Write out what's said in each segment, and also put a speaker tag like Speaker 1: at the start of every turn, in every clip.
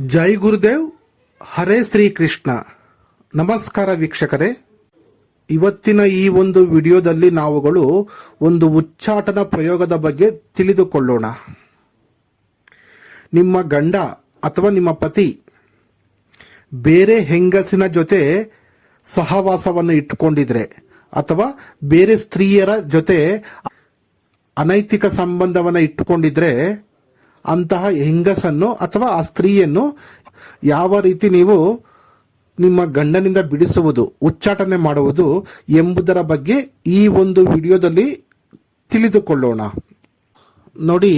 Speaker 1: ಜೈ ಗುರುದೇವ್, ಹರೇ ಶ್ರೀ ಕೃಷ್ಣ. ನಮಸ್ಕಾರ ವೀಕ್ಷಕರೇ. ಇವತ್ತಿನ ಈ ಒಂದು ವಿಡಿಯೋದಲ್ಲಿ ನಾವುಗಳು ಒಂದು ಉಚ್ಚಾಟನ ಪ್ರಯೋಗದ ಬಗ್ಗೆ ತಿಳಿದುಕೊಳ್ಳೋಣ. ನಿಮ್ಮ ಗಂಡ ಅಥವಾ ನಿಮ್ಮ ಪತಿ ಬೇರೆ ಹೆಂಗಸಿನ ಜೊತೆ ಸಹವಾಸವನ್ನು ಇಟ್ಟುಕೊಂಡಿದ್ರೆ ಅಥವಾ ಬೇರೆ ಸ್ತ್ರೀಯರ ಜೊತೆ ಅನೈತಿಕ ಸಂಬಂಧವನ್ನು ಇಟ್ಟುಕೊಂಡಿದ್ರೆ ಅಂತಹ ಹೆಂಗಸನ್ನು ಅಥವಾ ಆ ಸ್ತ್ರೀಯನ್ನು ಯಾವ ರೀತಿ ನೀವು ನಿಮ್ಮ ಗಂಡನಿಂದ ಬಿಡಿಸುವುದು, ಉಚ್ಚಾಟನೆ ಮಾಡುವುದು ಎಂಬುದರ ಬಗ್ಗೆ ಈ ಒಂದು ವಿಡಿಯೋದಲ್ಲಿ ತಿಳಿದುಕೊಳ್ಳೋಣ. ನೋಡಿ,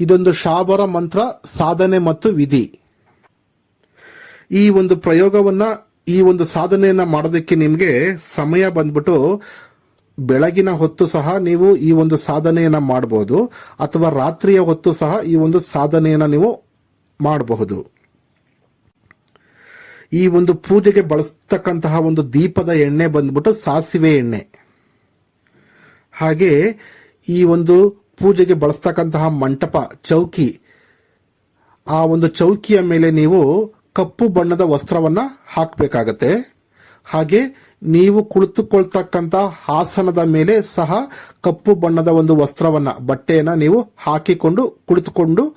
Speaker 1: ಇದೊಂದು ಶಾಬರ ಮಂತ್ರ, ಸಾಧನೆ ಮತ್ತು ವಿಧಿ. ಈ ಒಂದು ಪ್ರಯೋಗವನ್ನ, ಈ ಒಂದು ಸಾಧನೆಯನ್ನ ಮಾಡೋದಕ್ಕೆ ನಿಮಗೆ ಸಮಯ ಬಂದ್ಬಿಟ್ಟು ಬೆಳಗಿನ ಹೊತ್ತು ಸಹ ನೀವು ಈ ಒಂದು ಸಾಧನೆಯನ್ನ ಮಾಡಬಹುದು ಅಥವಾ ರಾತ್ರಿಯ ಹೊತ್ತು ಸಹ ಈ ಒಂದು ಸಾಧನೆಯನ್ನ ನೀವು ಮಾಡಬಹುದು. ಈ ಒಂದು ಪೂಜೆಗೆ ಬಳಸ್ತಕ್ಕಂತಹ ಒಂದು ದೀಪದ ಎಣ್ಣೆ ಬಂದ್ಬಿಟ್ಟು ಸಾಸಿವೆ ಎಣ್ಣೆ. ಹಾಗೆ ಈ ಒಂದು ಪೂಜೆಗೆ ಬಳಸ್ತಕ್ಕಂತಹ ಮಂಟಪ, ಚೌಕಿ, ಆ ಒಂದು ಚೌಕಿಯ ಮೇಲೆ ನೀವು ಕಪ್ಪು ಬಣ್ಣದ ವಸ್ತ್ರವನ್ನ ಹಾಕಬೇಕಾಗತ್ತೆ. ಹಾಗೆ ನೀವು ಕುಳಿತುಕೊಳ್ತಕ್ಕಂತ ಹಾಸನದ ಮೇಲೆ ಸಹ ಕಪ್ಪು ಬಣ್ಣದ ಒಂದು ವಸ್ತ್ರವನ್ನ, ಬಟ್ಟೆಯನ್ನ ನೀವು ಹಾಕಿಕೊಂಡು ಕುಳಿತುಕೊಂಡು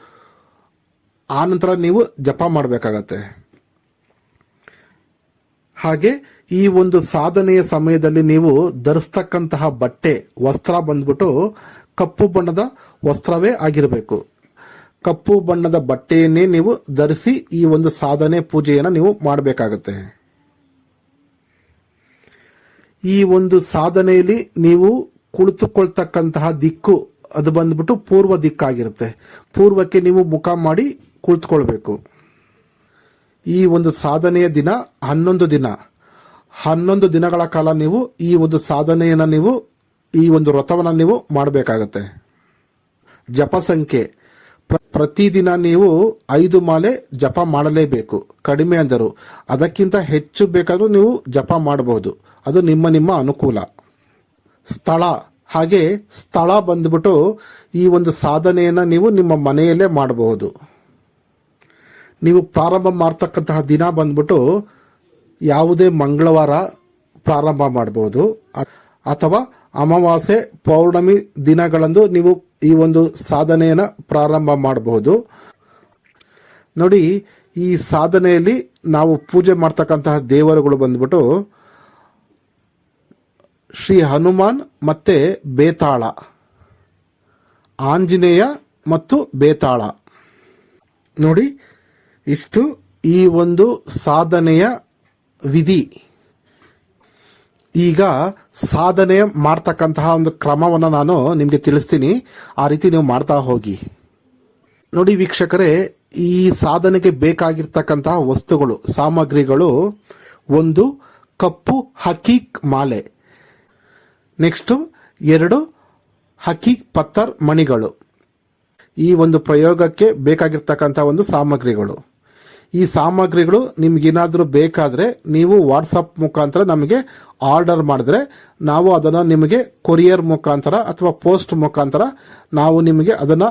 Speaker 1: ಆನಂತರ ನೀವು ಜಪ ಮಾಡಬೇಕಾಗತ್ತೆ. ಹಾಗೆ ಈ ಒಂದು ಸಾಧನೆಯ ಸಮಯದಲ್ಲಿ ನೀವು ಧರಿಸ್ತಕ್ಕಂತಹ ಬಟ್ಟೆ, ವಸ್ತ್ರ ಬಂದ್ಬಿಟ್ಟು ಕಪ್ಪು ಬಣ್ಣದ ವಸ್ತ್ರವೇ ಆಗಿರಬೇಕು. ಕಪ್ಪು ಬಣ್ಣದ ಬಟ್ಟೆಯನ್ನೇ ನೀವು ಧರಿಸಿ ಈ ಒಂದು ಸಾಧನೆ ಪೂಜೆಯನ್ನು ನೀವು ಮಾಡಬೇಕಾಗತ್ತೆ. ಈ ಒಂದು ಸಾಧನೆಯಲ್ಲಿ ನೀವು ಕುಳಿತುಕೊಳ್ತಕ್ಕಂತಹ ದಿಕ್ಕು ಅದು ಬಂದ್ಬಿಟ್ಟು ಪೂರ್ವ ದಿಕ್ಕಾಗಿರುತ್ತೆ. ಪೂರ್ವಕ್ಕೆ ನೀವು ಮುಖ ಮಾಡಿ ಕುಳಿತುಕೊಳ್ಬೇಕು. ಈ ಒಂದು ಸಾಧನೆಯ ದಿನ ಹನ್ನೊಂದು ದಿನ. ಹನ್ನೊಂದು ದಿನಗಳ ಕಾಲ ನೀವು ಈ ಒಂದು ಸಾಧನೆಯನ್ನು ನೀವು ಈ ಒಂದು ವ್ರತವನ್ನು ನೀವು ಮಾಡಬೇಕಾಗತ್ತೆ. ಜಪ ಸಂಖ್ಯೆ ಪ್ರತಿದಿನ ನೀವು ಐದು ಮಾಲೆ ಜಪ ಮಾಡಲೇಬೇಕು. ಕಡಿಮೆ ಅಂದರು. ಅದಕ್ಕಿಂತ ಹೆಚ್ಚು ಬೇಕಾದರೂ ನೀವು ಜಪ ಮಾಡಬಹುದು. ಅದು ನಿಮ್ಮ ನಿಮ್ಮ ಅನುಕೂಲ. ಸ್ಥಳ. ಹಾಗೆ ಸ್ಥಳ ಬಂದ್ಬಿಟ್ಟು ಈ ಒಂದು ಸಾಧನೆಯನ್ನು ನೀವು ನಿಮ್ಮ ಮನೆಯಲ್ಲೇ ಮಾಡಬಹುದು. ನೀವು ಪ್ರಾರಂಭ ಮಾಡ್ತಕ್ಕಂತಹ ದಿನ ಬಂದ್ಬಿಟ್ಟು ಯಾವುದೇ ಮಂಗಳವಾರ ಪ್ರಾರಂಭ ಮಾಡಬಹುದು. ಅಥವಾ ಅಮಾವಾಸ್ಯೆ ಪೌರ್ಣಮಿ ದಿನಗಳಂದು ನೀವು ಈ ಒಂದು ಸಾಧನೆಯನ್ನು ಪ್ರಾರಂಭ ಮಾಡಬಹುದು. ನೋಡಿ, ಈ ಸಾಧನೆಯಲ್ಲಿ ನಾವು ಪೂಜೆ ಮಾಡ್ತಕ್ಕಂತಹ ದೇವರುಗಳು ಬಂದ್ಬಿಟ್ಟು ಶ್ರೀ ಹನುಮಾನ್ ಮತ್ತೆ ಬೇತಾಳ, ಆಂಜನೇಯ ಮತ್ತು ಬೇತಾಳ. ನೋಡಿ, ಇಷ್ಟು ಈ ಒಂದು ಸಾಧನೆಯ ವಿಧಿ. ಈಗ ಸಾಧನೆ ಮಾಡ್ತಕ್ಕಂತಹ ಒಂದು ಕ್ರಮವನ್ನು ನಾನು ನಿಮಗೆ ತಿಳಿಸ್ತೀನಿ. ಆ ರೀತಿ ನೀವು ಮಾಡ್ತಾ ಹೋಗಿ. ನೋಡಿ ವೀಕ್ಷಕರೇ, ಈ ಸಾಧನೆಗೆ ಬೇಕಾಗಿರ್ತಕ್ಕಂತಹ ವಸ್ತುಗಳು, ಸಾಮಗ್ರಿಗಳು, ಒಂದು ಕಪ್ಪು ಹಕೀಕ್ ಮಾಲೆ. ನೆಕ್ಸ್ಟು ಎರಡು ಹಕೀಕ್ ಪತ್ತರ್ ಮಣಿಗಳು. ಈ ಒಂದು ಪ್ರಯೋಗಕ್ಕೆ ಬೇಕಾಗಿರ್ತಕ್ಕಂಥ ಒಂದು ಸಾಮಗ್ರಿಗಳು. ಈ ಸಾಮಗ್ರಿಗಳು ನಿಮ್ಗೇನಾದರೂ ಬೇಕಾದರೆ ನೀವು ವಾಟ್ಸಪ್ ಮುಖಾಂತರ ನಮಗೆ ಆರ್ಡರ್ ಮಾಡಿದ್ರೆ ನಾವು ಅದನ್ನು ನಿಮಗೆ ಕೊರಿಯರ್ ಮುಖಾಂತರ ಅಥವಾ ಪೋಸ್ಟ್ ಮುಖಾಂತರ ನಾವು ನಿಮಗೆ ಅದನ್ನು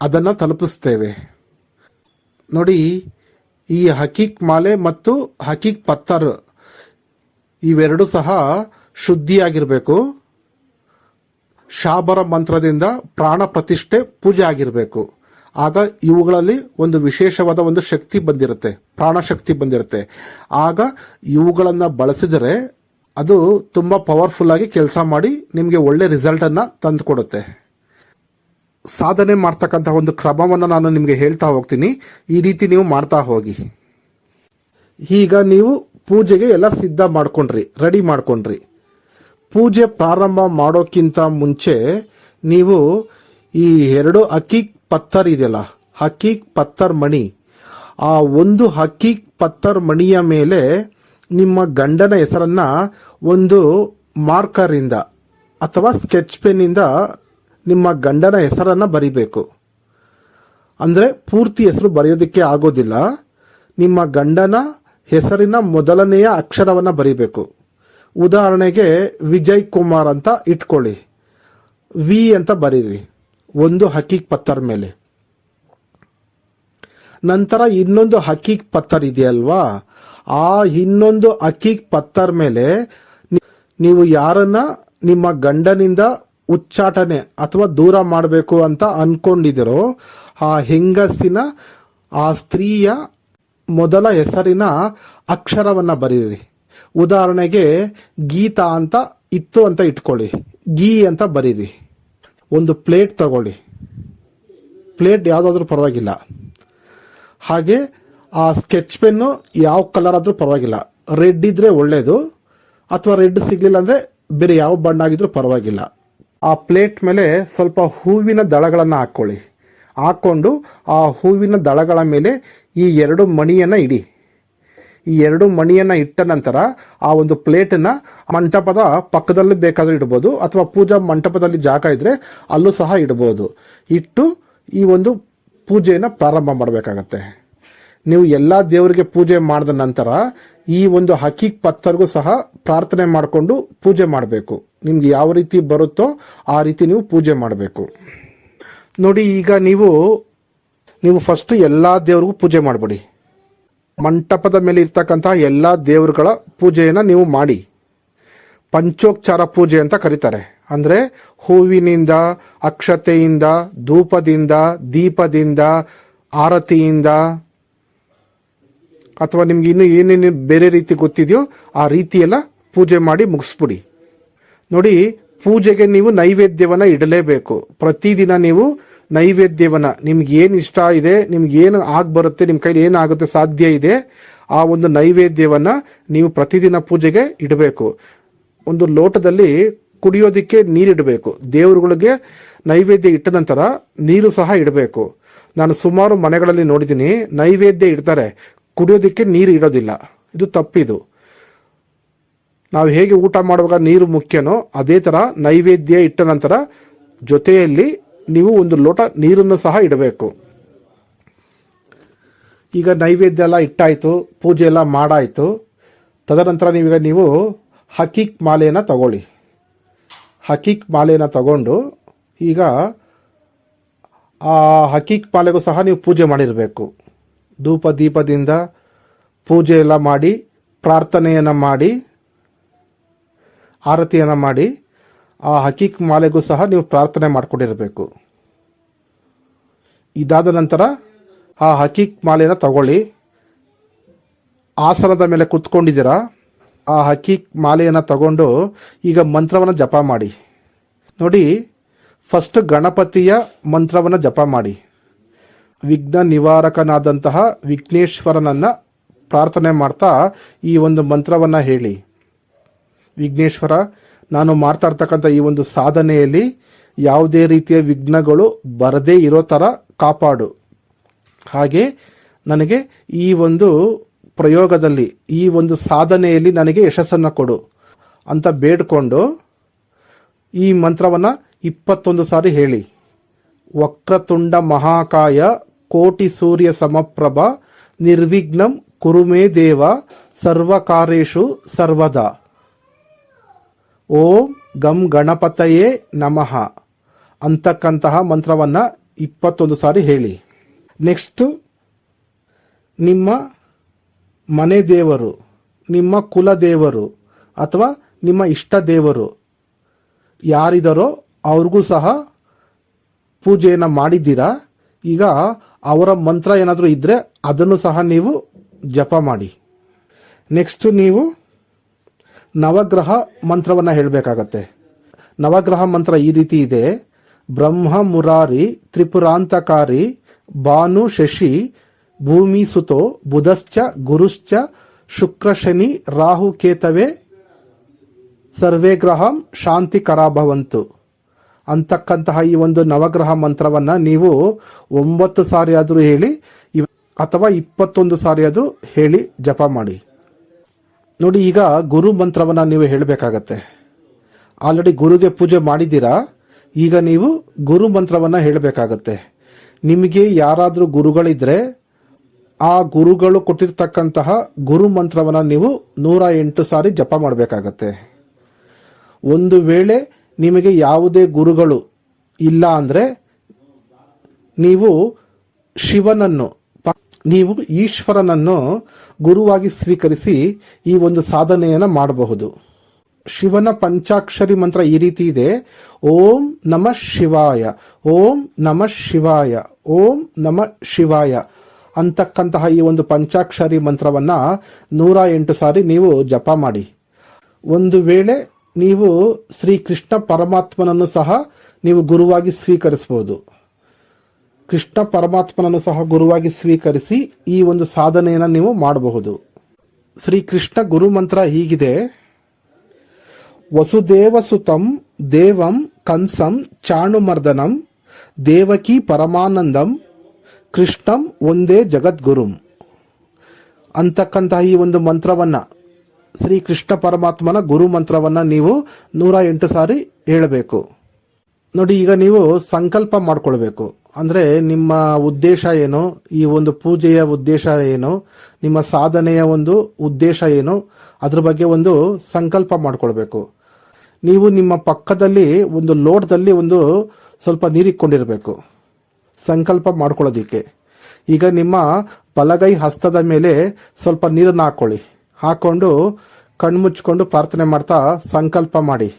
Speaker 1: ಅದನ್ನು ತಲುಪಿಸ್ತೇವೆ. ನೋಡಿ, ಈ ಹಕೀಕ್ ಮಾಲೆ ಮತ್ತು ಹಕೀಕ್ ಪತ್ತರ್ ಇವೆರಡು ಸಹ ಶುದ್ಧಿಯಾಗಿರಬೇಕು. ಶಾಬರ ಮಂತ್ರದಿಂದ ಪ್ರಾಣ ಪ್ರತಿಷ್ಠೆ ಪೂಜೆ ಆಗಿರಬೇಕು. ಆಗ ಇವುಗಳಲ್ಲಿ ಒಂದು ವಿಶೇಷವಾದ ಒಂದು ಶಕ್ತಿ ಬಂದಿರುತ್ತೆ ಪ್ರಾಣ ಶಕ್ತಿ ಬಂದಿರುತ್ತೆ. ಆಗ ಇವುಗಳನ್ನ ಬಳಸಿದರೆ ಅದು ತುಂಬಾ ಪವರ್ಫುಲ್ ಆಗಿ ಕೆಲಸ ಮಾಡಿ ನಿಮಗೆ ಒಳ್ಳೆ ರಿಸಲ್ಟ್ ತಂದು ತಂದುಕೊಡುತ್ತೆ ಸಾಧನೆ ಮಾಡ್ತಕ್ಕಂತಹ ಒಂದು ಕ್ರಮವನ್ನು ನಾನು ನಿಮಗೆ ಹೇಳ್ತಾ ಹೋಗ್ತೀನಿ. ಈ ರೀತಿ ನೀವು ಮಾಡ್ತಾ ಹೋಗಿ. ಈಗ ನೀವು ಪೂಜೆಗೆ ಎಲ್ಲ ಸಿದ್ಧ ಮಾಡ್ಕೊಂಡ್ರಿ ರೆಡಿ ಮಾಡ್ಕೊಂಡ್ರಿ. ಪೂಜೆ ಪ್ರಾರಂಭ ಮಾಡೋಕ್ಕಿಂತ ಮುಂಚೆ ನೀವು ಈ ಎರಡು ಹಕ್ಕೀಕ್ ಪತ್ತರ್ ಇದೆಯಲ್ಲ ಹಕ್ಕೀಕ್ ಪತ್ತರ್ ಮಣಿ. ಆ ಒಂದು ಹಕ್ಕೀಕ್ ಪತ್ತರ್ ಮಣಿಯ ಮೇಲೆ ನಿಮ್ಮ ಗಂಡನ ಹೆಸರನ್ನ ಒಂದು ಮಾರ್ಕರ್ ಇಂದ ಅಥವಾ ಸ್ಕೆಚ್ ಪೆನ್ನಿಂದ ನಿಮ್ಮ ಗಂಡನ ಹೆಸರನ್ನ ಬರಿಬೇಕು. ಅಂದ್ರೆ ಪೂರ್ತಿ ಹೆಸರು ಬರೆಯೋದಕ್ಕೆ ಆಗೋದಿಲ್ಲ. ನಿಮ್ಮ ಗಂಡನ ಹೆಸರಿನ ಮೊದಲನೆಯ ಅಕ್ಷರವನ್ನ ಬರಿಬೇಕು. ಉದಾಹರಣೆಗೆ ವಿಜಯ್ ಕುಮಾರ್ ಅಂತ ಇಟ್ಕೊಳ್ಳಿ. ವಿ ಅಂತ ಬರೀರಿ. ಒಂದು ಹಕೀಕ್ ಪತ್ತರ್ ಮೇಲೆ. ನಂತರ ಇನ್ನೊಂದು ಹಕ್ಕಿಕ್ ಪತ್ತರ್ ಇದೆಯಲ್ವಾ? ಆ ಇನ್ನೊಂದು ಹಕ್ಕಿಕ್ ಪತ್ತರ್ ಮೇಲೆ ನೀವು ಯಾರನ್ನ ನಿಮ್ಮ ಗಂಡನಿಂದ ಉಚ್ಚಾಟನೆ ಅಥವಾ ದೂರ ಮಾಡಬೇಕು ಅಂತ ಅನ್ಕೊಂಡಿದಿರೋ ಆ ಹೆಂಗಸಿನ, ಆ ಸ್ತ್ರೀಯ ಮೊದಲ ಹೆಸರಿನ ಅಕ್ಷರವನ್ನ ಬರೀರಿ. ಉದಾಹರಣೆಗೆ ಗೀತಾ ಅಂತ ಇತ್ತು ಅಂತ ಇಟ್ಕೊಳ್ಳಿ. ಗೀ ಅಂತ ಬರೀರಿ. ಒಂದು ಪ್ಲೇಟ್ ತಗೊಳ್ಳಿ. ಪ್ಲೇಟ್ ಯಾವುದಾದ್ರೂ ಪರವಾಗಿಲ್ಲ. ಹಾಗೆ ಆ ಸ್ಕೆಚ್ ಪೆನ್ನು ಯಾವ ಕಲರ್ ಆದರೂ ಪರವಾಗಿಲ್ಲ. ರೆಡ್ ಇದ್ದರೆ ಒಳ್ಳೆಯದು ಅಥವಾ ರೆಡ್ ಸಿಗ್ಲಿಲ್ಲ ಅಂದರೆ ಬೇರೆ ಯಾವ ಬಣ್ಣ ಆಗಿದ್ರೂ ಪರವಾಗಿಲ್ಲ. ಆ ಪ್ಲೇಟ್ ಮೇಲೆ ಸ್ವಲ್ಪ ಹೂವಿನ ದಳಗಳನ್ನು ಹಾಕ್ಕೊಳ್ಳಿ ಹಾಕ್ಕೊಂಡು ಆ ಹೂವಿನ ದಳಗಳ ಮೇಲೆ ಈ ಎರಡು ಮಣಿಯನ್ನು ಇಡಿ. ಈ ಎರಡು ಮಣಿಯನ್ನ ಇಟ್ಟ ನಂತರ ಆ ಒಂದು ಪ್ಲೇಟನ್ನ ಮಂಟಪದ ಪಕ್ಕದಲ್ಲಿ ಬೇಕಾದ್ರೆ ಇಡಬಹುದು ಅಥವಾ ಪೂಜಾ ಮಂಟಪದಲ್ಲಿ ಜಾಗ ಇದ್ರೆ ಅಲ್ಲೂ ಸಹ ಇಡಬಹುದು ಇಟ್ಟು ಈ ಒಂದು ಪೂಜೆಯನ್ನು ಪ್ರಾರಂಭ ಮಾಡಬೇಕಾಗತ್ತೆ. ನೀವು ಎಲ್ಲ ದೇವರಿಗೆ ಪೂಜೆ ಮಾಡಿದ ನಂತರ ಈ ಒಂದು ಹಕ್ಕಿ ಪತ್ತರ್ಗೂ ಸಹ ಪ್ರಾರ್ಥನೆ ಮಾಡಿಕೊಂಡು ಪೂಜೆ ಮಾಡಬೇಕು. ನಿಮ್ಗೆ ಯಾವ ರೀತಿ ಬರುತ್ತೋ ಆ ರೀತಿ ನೀವು ಪೂಜೆ ಮಾಡಬೇಕು. ನೋಡಿ, ಈಗ ನೀವು ನೀವು ಫಸ್ಟ್ ಎಲ್ಲಾ ದೇವರಿಗೂ ಪೂಜೆ ಮಾಡಬೇಡಿ. ಮಂಟಪದ ಮೇಲೆ ಇರ್ತಕ್ಕಂತಹ ಎಲ್ಲ ದೇವರುಗಳ ಪೂಜೆಯನ್ನು ನೀವು ಮಾಡಿ. ಪಂಚೋಪಚಾರ ಪೂಜೆ ಅಂತ ಕರೀತಾರೆ. ಅಂದ್ರೆ ಹೂವಿನಿಂದ, ಅಕ್ಷತೆಯಿಂದ, ಧೂಪದಿಂದ, ದೀಪದಿಂದ, ಆರತಿಯಿಂದ, ಅಥವಾ ನಿಮ್ಗೆ ಇನ್ನು ಏನೇನು ಬೇರೆ ರೀತಿ ಗೊತ್ತಿದೆಯೋ ಆ ರೀತಿಯೆಲ್ಲ ಪೂಜೆ ಮಾಡಿ ಮುಗಿಸ್ಬಿಡಿ. ನೋಡಿ, ಪೂಜೆಗೆ ನೀವು ನೈವೇದ್ಯವನ್ನ ಇಡಲೇಬೇಕು. ಪ್ರತಿದಿನ ನೀವು ನೈವೇದ್ಯವನ್ನ ನಿಮ್ಗೆ ಏನು ಇಷ್ಟ ಇದೆ, ನಿಮ್ಗೆ ಏನು ಆಗ್ ಬರುತ್ತೆ, ನಿಮ್ ಕೈಲಿ ಏನಾಗುತ್ತೆ ಸಾಧ್ಯ ಇದೆ, ಆ ಒಂದು ನೈವೇದ್ಯವನ್ನ ನೀವು ಪ್ರತಿದಿನ ಪೂಜೆಗೆ ಇಡಬೇಕು. ಒಂದು ಲೋಟದಲ್ಲಿ ಕುಡಿಯೋದಿಕ್ಕೆ ನೀರಿಡಬೇಕು ದೇವರುಗಳಿಗೆ ನೈವೇದ್ಯ ಇಟ್ಟ ನಂತರ ನೀರು ಸಹ ಇಡಬೇಕು. ನಾನು ಸುಮಾರು ಮನೆಗಳಲ್ಲಿ ನೋಡಿದ್ದೀನಿ, ನೈವೇದ್ಯ ಇಡ್ತಾರೆ. ಕುಡಿಯೋದಿಕ್ಕೆ ನೀರು ಇಡೋದಿಲ್ಲ. ಇದು ತಪ್ಪಿದು. ನಾವು ಹೇಗೆ ಊಟ ಮಾಡುವಾಗ ನೀರು ಮುಖ್ಯನೋ, ಅದೇ ತರ ನೈವೇದ್ಯ ಇಟ್ಟ ನಂತರ ಜೊತೆಯಲ್ಲಿ ನೀವು ಒಂದು ಲೋಟ ನೀರನ್ನು ಸಹ ಇಡಬೇಕು. ಈಗ ನೈವೇದ್ಯ ಎಲ್ಲ ಇಟ್ಟಾಯಿತು, ಪೂಜೆ ಎಲ್ಲ ಮಾಡಾಯಿತು. ತದನಂತರ ನೀವೀಗ ನೀವು ಹಕೀಕ್ ಮಾಲೆಯನ್ನು ತಗೊಳ್ಳಿ. ಹಕೀಕ್ ಮಾಲೆಯನ್ನ ತಗೊಂಡು ಈಗ ಆ ಹಕೀಕ್ ಮಾಲೆಗೂ ಸಹ ನೀವು ಪೂಜೆ ಮಾಡಿರಬೇಕು. ಧೂಪ ದೀಪದಿಂದ ಪೂಜೆ ಎಲ್ಲ ಮಾಡಿ, ಪ್ರಾರ್ಥನೆಯನ್ನು ಮಾಡಿ, ಆರತಿಯನ್ನು ಮಾಡಿ ಆ ಹಕೀಕ್ ಮಾಲೆಗೂ ಸಹ ನೀವು ಪ್ರಾರ್ಥನೆ ಮಾಡಿಕೊಂಡಿರಬೇಕು. ಇದಾದ ನಂತರ ಆ ಹಕೀಕ್ ಮಾಲೆನ ತಗೊಳ್ಳಿ. ಆಸನದ ಮೇಲೆ ಕುತ್ಕೊಂಡಿದ್ದೀರಾ? ಆ ಹಕೀಕ್ ಮಾಲೆಯನ್ನು ತಗೊಂಡು ಈಗ ಮಂತ್ರವನ್ನು ಜಪ ಮಾಡಿ. ನೋಡಿ, ಫಸ್ಟ್ ಗಣಪತಿಯ ಮಂತ್ರವನ್ನು ಜಪ ಮಾಡಿ. ವಿಘ್ನ ನಿವಾರಕನಾದಂತಹ ವಿಘ್ನೇಶ್ವರನನ್ನು ಪ್ರಾರ್ಥನೆ ಮಾಡ್ತಾ ಈ ಒಂದು ಮಂತ್ರವನ್ನ ಹೇಳಿ. ವಿಘ್ನೇಶ್ವರ ನಾನು ಮಾಡ್ತಾ ಇರ್ತಕ್ಕಂಥ ಈ ಒಂದು ಸಾಧನೆಯಲ್ಲಿ ಯಾವುದೇ ರೀತಿಯ ವಿಘ್ನಗಳು ಬರದೇ ಇರೋ ಥರ ಕಾಪಾಡು. ಹಾಗೆ ನನಗೆ ಈ ಒಂದು ಪ್ರಯೋಗದಲ್ಲಿ, ಈ ಒಂದು ಸಾಧನೆಯಲ್ಲಿ ನನಗೆ ಯಶಸ್ಸನ್ನು ಕೊಡು ಅಂತ ಬೇಡ್ಕೊಂಡು ಈ ಮಂತ್ರವನ್ನ ಇಪ್ಪತ್ತೊಂದು ಸಾರಿ ಹೇಳಿ. ವಕ್ರತುಂಡ ಮಹಾಕಾಯ ಕೋಟಿ ಸೂರ್ಯ ಸಮಪ್ರಭ ನಿರ್ವಿಘ್ನಂ ಕುರುಮೇ ದೇವ ಸರ್ವಕಾರೇಶು ಸರ್ವದಾ. ಓಂ ಗಂ ಗಣಪತಯೇ ನಮಃ. ಅಂತಕ್ಕಂತಹ ಮಂತ್ರವನ್ನ ಇಪ್ಪತ್ತೊಂದು ಸಾರಿ ಹೇಳಿ. ನೆಕ್ಸ್ಟ್, ನಿಮ್ಮ ಮನೆ ದೇವರು, ನಿಮ್ಮ ಕುಲ ದೇವರು ಅಥವಾ ನಿಮ್ಮ ಇಷ್ಟ ದೇವರು ಯಾರಿದರೋ ಅವ್ರಿಗೂ ಸಹ ಪೂಜೆಯನ್ನು ಮಾಡಿದ್ದೀರಾ? ಈಗ ಅವರ ಮಂತ್ರ ಏನಾದರೂ ಇದ್ದರೆ ಅದನ್ನು ಸಹ ನೀವು ಜಪ ಮಾಡಿ. ನೆಕ್ಸ್ಟ್ ನೀವು ನವಗ್ರಹ ಮಂತ್ರವನ್ನ ಹೇಳಬೇಕಾಗತ್ತೆ. ನವಗ್ರಹ ಮಂತ್ರ ಈ ರೀತಿ ಇದೆ. ಬ್ರಹ್ಮ ಮುರಾರಿ ತ್ರಿಪುರಾಂತಕಾರಿ ಭಾನು ಶಶಿ ಭೂಮಿ ಸುತೋ ಬುಧಶ್ಚ ಗುರುಶ್ಚ ಶುಕ್ರ ಶನಿ ರಾಹು ಕೇತವೇ ಸರ್ವೇ ಗ್ರಹಂ ಶಾಂತಿ ಕರಾಭವಂತು. ಅಂತಕ್ಕಂತಹ ಈ ಒಂದು ನವಗ್ರಹ ಮಂತ್ರವನ್ನ ನೀವು ಒಂಬತ್ತು ಸಾರಿ ಆದರೂ ಹೇಳಿ ಅಥವಾ ಇಪ್ಪತ್ತೊಂದು ಸಾರಿ ಆದರೂ ಹೇಳಿ ಜಪ ಮಾಡಿ. ನೋಡಿ, ಈಗ ಗುರು ಮಂತ್ರವನ್ನ ನೀವು ಹೇಳಬೇಕಾಗತ್ತೆ. ಆಲ್ರೆಡಿ ಗುರುಗೆ ಪೂಜೆ ಮಾಡಿದ್ದೀರಾ? ಈಗ ನೀವು ಗುರು ಮಂತ್ರವನ್ನ ಹೇಳಬೇಕಾಗತ್ತೆ. ನಿಮಗೆ ಯಾರಾದರೂ ಗುರುಗಳಿದ್ರೆ, ಆ ಗುರುಗಳು ಕೊಟ್ಟಿರ್ತಕ್ಕಂತಹ ಗುರು ಮಂತ್ರವನ್ನ ನೀವು ನೂರ ಎಂಟು ಸಾರಿ ಜಪ ಮಾಡಬೇಕಾಗತ್ತೆ. ಒಂದು ವೇಳೆ ನಿಮಗೆ ಯಾವುದೇ ಗುರುಗಳು ಇಲ್ಲ ಅಂದ್ರೆ, ನೀವು ಶಿವನನ್ನು ನೀವು ಈಶ್ವರನನ್ನು ಗುರುವಾಗಿ ಸ್ವೀಕರಿಸಿ ಈ ಒಂದು ಸಾಧನೆಯನ್ನು ಮಾಡಬಹುದು. ಶಿವನ ಪಂಚಾಕ್ಷರಿ ಮಂತ್ರ ಈ ರೀತಿ ಇದೆ. ಓಂ ನಮ ಶಿವಾಯ, ಓಂ ನಮ ಶಿವಾಯ, ಓಂ ನಮ ಶಿವಾಯ ಅಂತಕ್ಕಂತಹ ಈ ಒಂದು ಪಂಚಾಕ್ಷರಿ ಮಂತ್ರವನ್ನ ನೂರ ಎಂಟು ಸಾರಿ ನೀವು ಜಪ ಮಾಡಿ. ಒಂದು ವೇಳೆ ನೀವು ಶ್ರೀ ಕೃಷ್ಣ ಪರಮಾತ್ಮನನ್ನು ಸಹ ನೀವು ಗುರುವಾಗಿ ಸ್ವೀಕರಿಸಬಹುದು. ಕೃಷ್ಣ ಪರಮಾತ್ಮನನ್ನು ಸಹ ಗುರುವಾಗಿ ಸ್ವೀಕರಿಸಿ ಈ ಒಂದು ಸಾಧನೆಯನ್ನು ನೀವು ಮಾಡಬಹುದು. ಶ್ರೀ ಕೃಷ್ಣ ಗುರು ಮಂತ್ರ ಹೀಗಿದೆ. ವಸುದೇವಸುತಂ ದೇವಂ ಕಂಸಂ ಚಾಣುಮರ್ದನಂ ದೇವಕಿ ಪರಮಾನಂದಂ ಕೃಷ್ಣಂ ಒಂದೇ ಜಗದ್ಗುರುಂ. ಅಂತಕ್ಕಂತಹ ಈ ಒಂದು ಮಂತ್ರವನ್ನ ಶ್ರೀ ಕೃಷ್ಣ ಪರಮಾತ್ಮನ ಗುರು ಮಂತ್ರವನ್ನ ನೀವು ನೂರ ಎಂಟು ಸಾರಿ ಹೇಳಬೇಕು. ನೋಡಿ, ಈಗ ನೀವು ಸಂಕಲ್ಪ ಮಾಡ್ಕೊಳ್ಬೇಕು. ಅಂದ್ರೆ ನಿಮ್ಮ ಉದ್ದೇಶ ಏನು? ಈ ಒಂದು ಪೂಜೆಯ ಉದ್ದೇಶ ಏನು? ನಿಮ್ಮ ಸಾಧನೆಯ ಒಂದು ಉದ್ದೇಶ ಏನು? ಅದ್ರ ಬಗ್ಗೆ ಒಂದು ಸಂಕಲ್ಪ ಮಾಡ್ಕೊಳ್ಬೇಕು. ನೀವು ನಿಮ್ಮ ಪಕ್ಕದಲ್ಲಿ ಒಂದು ಲೋಟದಲ್ಲಿ ಒಂದು ಸ್ವಲ್ಪ ನೀರಿಕ್ಕೊಂಡಿರಬೇಕು. ಸಂಕಲ್ಪ ಮಾಡ್ಕೊಳ್ಳೋದಿಕ್ಕೆ. ಈಗ ನಿಮ್ಮ ಬಲಗೈ ಹಸ್ತದ ಮೇಲೆ ಸ್ವಲ್ಪ ನೀರನ್ನು ಹಾಕೊಳ್ಳಿ. ಹಾಕೊಂಡು ಕಣ್ಮುಚ್ಕೊಂಡು ಪ್ರಾರ್ಥನೆ ಮಾಡ್ತಾ ಸಂಕಲ್ಪ ಮಾಡಿ.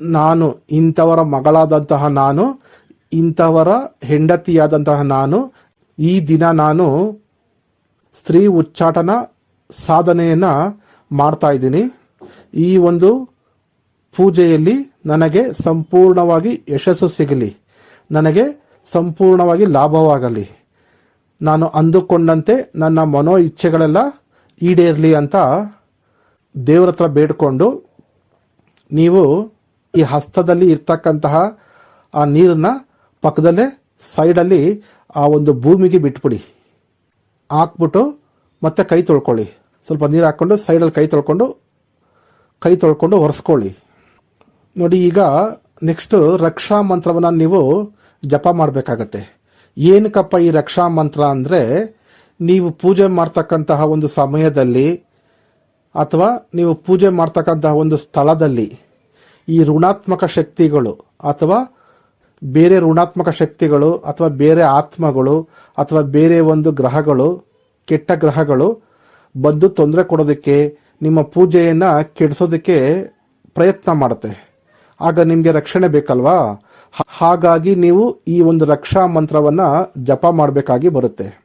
Speaker 1: ನಾನು, ಇಂಥವರ ಮಗಳಾದಂತಹ ನಾನು, ಇಂಥವರ ಹೆಂಡತಿಯಾದಂತಹ ನಾನು, ಈ ದಿನ ನಾನು ಸ್ತ್ರೀ ಉಚ್ಚಾಟನ ಸಾಧನೆಯನ್ನ ಮಾಡ್ತಾ ಇದ್ದೀನಿ. ಈ ಒಂದು ಪೂಜೆಯಲ್ಲಿ ನನಗೆ ಸಂಪೂರ್ಣವಾಗಿ ಯಶಸ್ಸು ಸಿಗಲಿ. ನನಗೆ ಸಂಪೂರ್ಣವಾಗಿ ಲಾಭವಾಗಲಿ. ನಾನು ಅಂದುಕೊಂಡಂತೆ ನನ್ನ ಮನೋ ಇಚ್ಛೆಗಳೆಲ್ಲ ಈಡೇರಲಿ ಅಂತ ದೇವರ ಹತ್ರ ಬೇಡ್ಕೊಂಡು ನೀವು ಈ ಹಸ್ತದಲ್ಲಿ ಇರ್ತಕ್ಕಂತಹ ಆ ನೀರನ್ನ ಪಕ್ಕದಲ್ಲೇ ಸೈಡಲ್ಲಿ ಆ ಒಂದು ಭೂಮಿಗೆ ಬಿಟ್ಬಿಡಿ. ಹಾಕ್ಬಿಟ್ಟು ಮತ್ತೆ ಕೈ ತೊಳ್ಕೊಳ್ಳಿ. ಸ್ವಲ್ಪ ನೀರು ಹಾಕ್ಕೊಂಡು ಸೈಡಲ್ಲಿ ಕೈ ತೊಳ್ಕೊಂಡು ಕೈ ತೊಳ್ಕೊಂಡು ಒರೆಸ್ಕೊಳ್ಳಿ. ನೋಡಿ, ಈಗ ನೆಕ್ಸ್ಟ್ ರಕ್ಷಾ ಮಂತ್ರವನ್ನ ನೀವು ಜಪ ಮಾಡಬೇಕಾಗತ್ತೆ. ಏನಕ್ಕಪ್ಪ ಈ ರಕ್ಷಾ ಮಂತ್ರ ಅಂದರೆ, ನೀವು ಪೂಜೆ ಮಾಡ್ತಕ್ಕಂತಹ ಒಂದು ಸಮಯದಲ್ಲಿ ಅಥವಾ ನೀವು ಪೂಜೆ ಮಾಡ್ತಕ್ಕಂತಹ ಒಂದು ಸ್ಥಳದಲ್ಲಿ ಈ ಋಣಾತ್ಮಕ ಶಕ್ತಿಗಳು ಅಥವಾ ಬೇರೆ ಋಣಾತ್ಮಕ ಶಕ್ತಿಗಳು ಅಥವಾ ಬೇರೆ ಆತ್ಮಗಳು ಅಥವಾ ಬೇರೆ ಒಂದು ಗ್ರಹಗಳು, ಕೆಟ್ಟ ಗ್ರಹಗಳು ಬಂದು ತೊಂದರೆ ಕೊಡೋದಕ್ಕೆ, ನಿಮ್ಮ ಪೂಜೆಯನ್ನು ಕೆಡಿಸೋದಕ್ಕೆ ಪ್ರಯತ್ನ ಮಾಡುತ್ತೆ. ಆಗ ನಿಮಗೆ ರಕ್ಷಣೆ ಬೇಕಲ್ವಾ? ಹಾಗಾಗಿ ನೀವು ಈ ಒಂದು ರಕ್ಷಾ ಮಂತ್ರವನ್ನ ಜಪ ಮಾಡಬೇಕಾಗಿ ಬರುತ್ತೆ.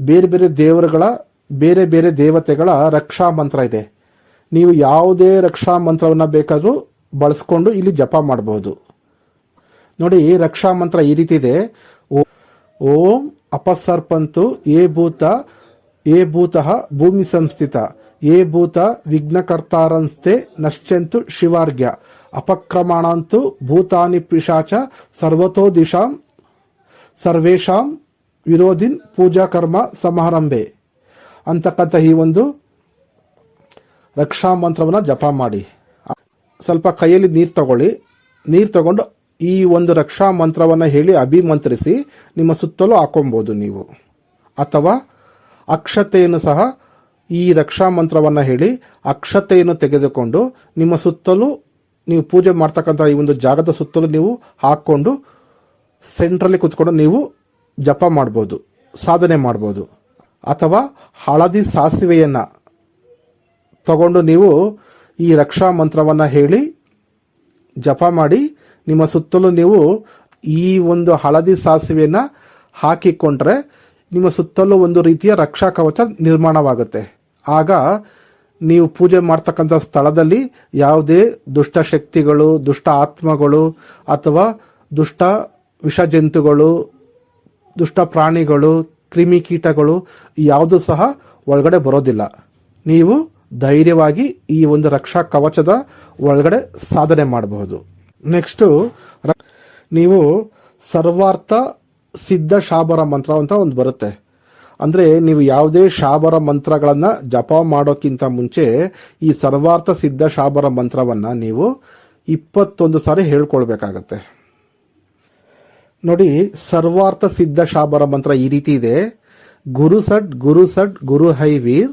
Speaker 1: ಬೇರೆ ಬೇರೆ ದೇವರುಗಳ, ಬೇರೆ ಬೇರೆ ದೇವತೆಗಳ ರಕ್ಷಾ ಮಂತ್ರ ಇದೆ. ನೀವು ಯಾವುದೇ ರಕ್ಷಾ ಮಂತ್ರವನ್ನ ಬೇಕಾದರೂ ಬಳಸ್ಕೊಂಡು ಇಲ್ಲಿ ಜಪ ಮಾಡಬಹುದು. ನೋಡಿ ರಕ್ಷಾ ಮಂತ್ರ ಈ ರೀತಿ ಇದೆ. ಓ- ಅಪಸರ್ಪಂತು ಏ ಭೂತ ಏ ಭೂತಃ ಭೂಮಿ ಸಂಸ್ಥಿತ ಏ ಭೂತ ವಿಘ್ನಕರ್ತಾರಂಸ್ತೆ ನಶ್ಚಂತು ಶಿವಾರ್ಘ್ಯ, ಅಪಕ್ರಮಣಂತು ಭೂತಾನಿ ಪಿಶಾಚ ಸರ್ವತೋ ದಿಶಾಂ ಸರ್ವೇಶಾಂ ವಿರೋಧಿನ್ ಪೂಜಾ ಕರ್ಮ ಸಮಾರಂಭೆ. ಅಂತಕ್ಕಂಥ ಈ ಒಂದು ರಕ್ಷಾ ಮಂತ್ರವನ್ನ ಜಪ ಮಾಡಿ. ಸ್ವಲ್ಪ ಕೈಯಲ್ಲಿ ನೀರು ತಗೊಳ್ಳಿ. ನೀರು ತಗೊಂಡು ಈ ಒಂದು ರಕ್ಷಾ ಮಂತ್ರವನ್ನ ಹೇಳಿ ಅಭಿಮಂತ್ರಿಸಿ ನಿಮ್ಮ ಸುತ್ತಲೂ ಹಾಕೊಬೋದು ನೀವು. ಅಥವಾ ಅಕ್ಷತೆಯನ್ನು ಸಹ ಈ ರಕ್ಷಾ ಮಂತ್ರವನ್ನ ಹೇಳಿ ಅಕ್ಷತೆಯನ್ನು ತೆಗೆದುಕೊಂಡು ನಿಮ್ಮ ಸುತ್ತಲೂ ನೀವು ಪೂಜೆ ಮಾಡ್ತಕ್ಕಂಥ ಈ ಒಂದು ಜಾಗದ ಸುತ್ತಲೂ ನೀವು ಹಾಕೊಂಡು ಸೆಂಟ್ರಲ್ಲಿ ಕುತ್ಕೊಂಡು ನೀವು ಜಪ ಮಾಡ್ಬೋದು, ಸಾಧನೆ ಮಾಡ್ಬೋದು. ಅಥವಾ ಹಳದಿ ಸಾಸಿವೆಯನ್ನು ತಗೊಂಡು ನೀವು ಈ ರಕ್ಷಾ ಮಂತ್ರವನ್ನ ಹೇಳಿ, ಜಪ ಮಾಡಿ, ನಿಮ್ಮ ಸುತ್ತಲೂ ನೀವು ಈ ಒಂದು ಹಳದಿ ಸಾಸಿವೆಯನ್ನ ಹಾಕಿಕೊಂಡ್ರೆ ನಿಮ್ಮ ಸುತ್ತಲೂ ಒಂದು ರೀತಿಯ ರಕ್ಷಾ ಕವಚ ನಿರ್ಮಾಣವಾಗುತ್ತೆ. ಆಗ ನೀವು ಪೂಜೆ ಮಾಡ್ತಕ್ಕಂಥ ಸ್ಥಳದಲ್ಲಿ ಯಾವುದೇ ದುಷ್ಟ ಶಕ್ತಿಗಳು, ದುಷ್ಟ ಆತ್ಮಗಳು ಅಥವಾ ದುಷ್ಟ ವಿಷ ಜಂತುಗಳು ದುಷ್ಟ ಪ್ರಾಣಿಗಳು ಕ್ರಿಮಿಕೀಟಗಳು ಯಾವುದು ಸಹ ಒಳಗಡೆ ಬರೋದಿಲ್ಲ. ನೀವು ಧೈರ್ಯವಾಗಿ ಈ ಒಂದು ರಕ್ಷಾ ಕವಚದ ಒಳಗಡೆ ಸಾಧನೆ ಮಾಡಬಹುದು. ನೆಕ್ಸ್ಟು ನೀವು ಸರ್ವಾರ್ಥ ಸಿದ್ಧ ಶಾಬರ ಮಂತ್ರ ಅಂತ ಒಂದು ಬರುತ್ತೆ. ಅಂದ್ರೆ ನೀವು ಯಾವುದೇ ಶಾಬರ ಮಂತ್ರಗಳನ್ನ ಜಪ ಮಾಡೋಕ್ಕಿಂತ ಮುಂಚೆ ಈ ಸರ್ವಾರ್ಥ ಸಿದ್ಧ ಶಾಬರ ಮಂತ್ರವನ್ನ ನೀವು ಇಪ್ಪತ್ತೊಂದು ಸಾರಿ ಹೇಳ್ಕೊಳ್ಬೇಕಾಗತ್ತೆ. ನೋಡಿ, ಸರ್ವಾರ್ಥ ಸಿದ್ಧ ಶಾಬರ ಮಂತ್ರ ಈ ರೀತಿ ಇದೆ. ಗುರು ಸಡ್ ಗುರು ಸಡ್ ಗುರು ಹೈ ವೀರ್